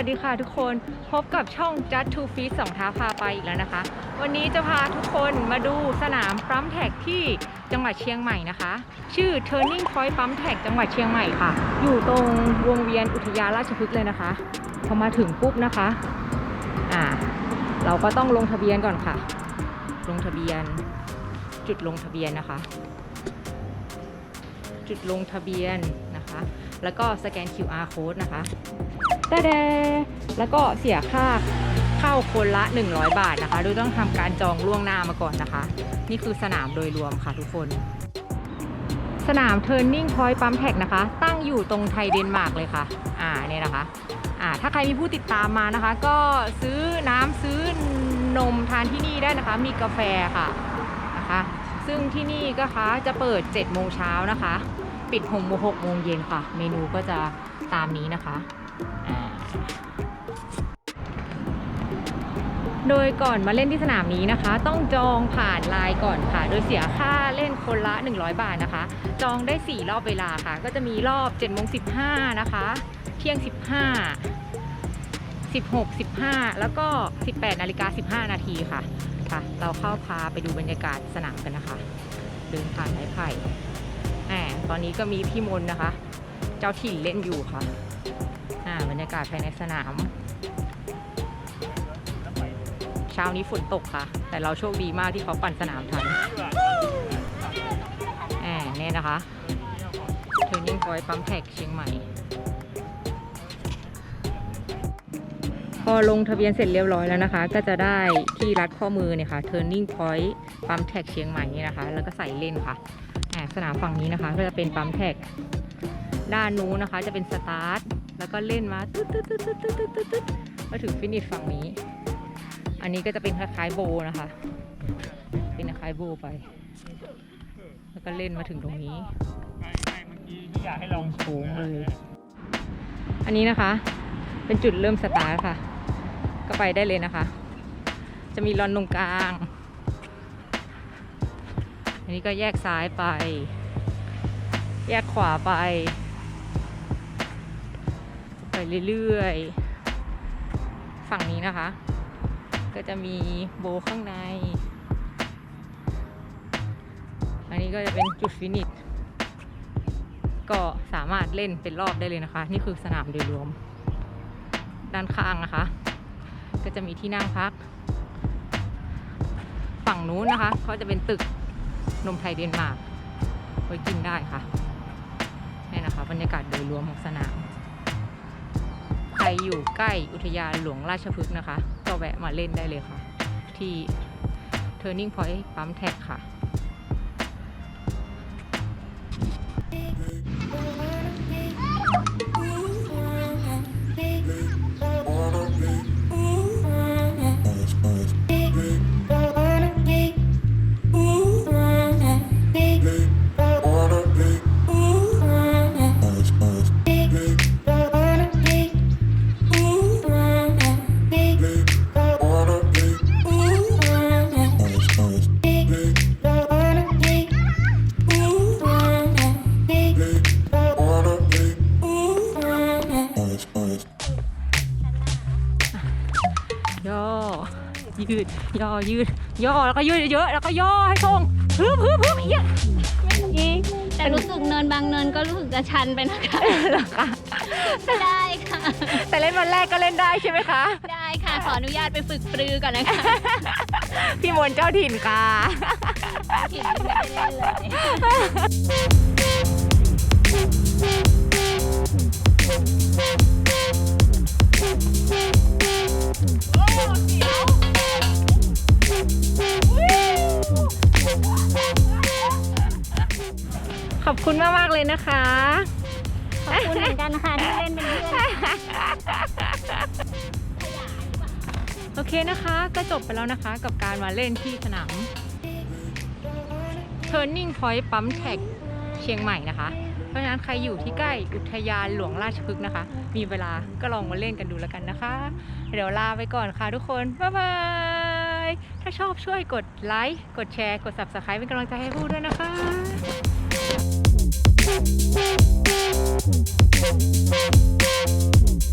สวัสดีค่ะทุกคนพบกับช่อง Just to Feet สองเท้าพาไปอีกแล้วนะคะ วันนี้จะพาทุกคนมาดูสนามปั๊มแท็กที่จังหวัดเชียงใหม่นะคะ ชื่อ Turning Point ปั๊มแท็กจังหวัดเชียงใหม่ค่ะ อยู่ตรงวงเวียนอุทยานราชพฤกษ์เลยนะคะ พอมาถึงปุ๊บนะคะอ่าเราก็ต้องลงทะเบียนก่อนค่ะ ลงทะเบียน จุดลงทะเบียนนะคะ จุดลงทะเบียนนะคะ แล้วก็สแกน QR code นะคะ ตะแดแล้วก็เสียค่าเข้าคนละ 100 บาทนะคะ โดยต้องทำการจองล่วงหน้ามาก่อนนะคะ นี่คือสนามโดยรวมค่ะทุกคน สนาม Turning Point ปั๊มแท็กนะคะ ตั้งอยู่ตรงไทยเดนมาร์กเลยค่ะ อ่าเนี่ยนะคะ อ่าถ้าใครมีผู้ติดตามมานะคะ ก็ซื้อน้ำซื้อนมทานที่นี่ได้นะคะ มีกาแฟค่ะนะคะ ซึ่งที่นี่ก็คะจะเปิด7โมงเช้านะคะ ปิด6โมง6โมงเย็นค่ะ เมนูก็จะตามนี้นะคะ โดยก่อนมาเล่นที่สนามนี้นะคะ ต้องจองผ่านไลน์ก่อนค่ะ โดยเสียค่าเล่นคนละ 100 บาทนะคะ จองได้ 4 รอบเวลาค่ะ ก็จะมีรอบ7โมง15นะคะ เที่ยง 15 16 15 แล้วก็ 18นาฬิกา15 นาทีค่ะค่ะ เราเข้าพาไปดูบรรยากาศสนามกันนะคะเดินผ่านไม้ไผ่แหมตอนนี้ก็มีพี่มนนะคะ เจ้าถิ่นเล่นอยู่ค่ะ บรรยากาศภายในสนาม เช้านี้ฝนตกค่ะ แต่เราโชคดีมากที่เขาปั่นสนามทันแหมเนี่ยนะคะ Turning Point ปั๊มแท็กเชียงใหม่ พอลงทะเบียนเสร็จเรียบร้อยแล้วนะคะ ก็จะได้ที่รัดข้อมือเนี่ยค่ะ Turning Point ปั๊มแท็กเชียงใหม่นี่นะคะ แล้วก็ใส่เล่นค่ะอ่าสนามฝั่งนี้นะคะ ก็จะเป็นปั๊มแท็กด้านนู้นนะคะจะเป็นสตาร์ท แล้วก็เล่นมาตึ๊ดตึ๊ดตึ๊ดตึ๊ดตึ๊ดตึ๊ดตึ๊ดตึ๊ดมาถึงฟินิชฝั่งนี้ อันนี้ก็จะเป็นคล้ายๆโบนะคะ เป็นคล้ายโบไป แล้วก็เล่นมาถึงตรงนี้อยากให้ลองโค้งเลย อันนี้นะคะ เป็นจุดเริ่มสตาร์ทค่ะ ก็ไปได้เลยนะคะ จะมีลอนตรงกลาง อันนี้ก็แยกซ้ายไป แยกขวาไป เรื่อยๆ ฝั่งนี้นะคะ ก็จะมีโบข้างใน อันนี้ก็จะเป็นจุดฟินิชก็สามารถเล่นเป็นรอบได้เลยนะคะ นี่คือสนามโดยรวม ด้านข้างนะคะ ก็จะมีที่นั่งพัก ฝั่งนู้นนะคะเขาจะเป็นตึกนมไทยเดนมาร์กไว้กินได้ค่ะนี่นะคะ บรรยากาศโดยรวมของสนาม รอยู่ใกล้อุทยานหลวงราชพฤกษ์นะคะ ก็แวะมาเล่นได้เลยค่ะ ที่ Turning Point ปั๊มแท็กค่ะ ย่อ ยืด ย่อ ยืด ย่อ แล้วก็ยืดเยอะ แล้วก็ย่อให้ตรงฮึบฮึบฮึบเอี้ยอีกแต่รู้สึกเนินบางเนินก็รู้สึกจะชันไปนะคะเหรอคะได้ค่ะ แต่เล่นวันแรกก็เล่นได้ใช่ไหมคะ ได้ค่ะ ขออนุญาตไปฝึกปรือก่อนนะคะ พี่มนต์เจ้าถิ่นค่ะผิดไม่ได้เล่นเลย มากมากๆเลยนะคะ ขอบคุณเหมือนกันนะคะที่เล่นเป็นเพื่อนโอเคนะคะ ก็จบไปแล้วนะคะกับการมาเล่นที่สนาม Turning Point ปั๊มแท็กเชียงใหม่นะคะ เพราะฉะนั้นใครอยู่ที่ใกล้อุทยานหลวงราชพฤกษ์นะคะ มีเวลาก็ลองมาเล่นกันดูแล้วกันนะคะ เดี๋ยวลาไปก่อนค่ะทุกคน บ๊ายบาย ถ้าชอบช่วยกดไลค์ กดแชร์ กด Subscribe เป็นกำลังใจให้พูดด้วยนะคะ Thank you.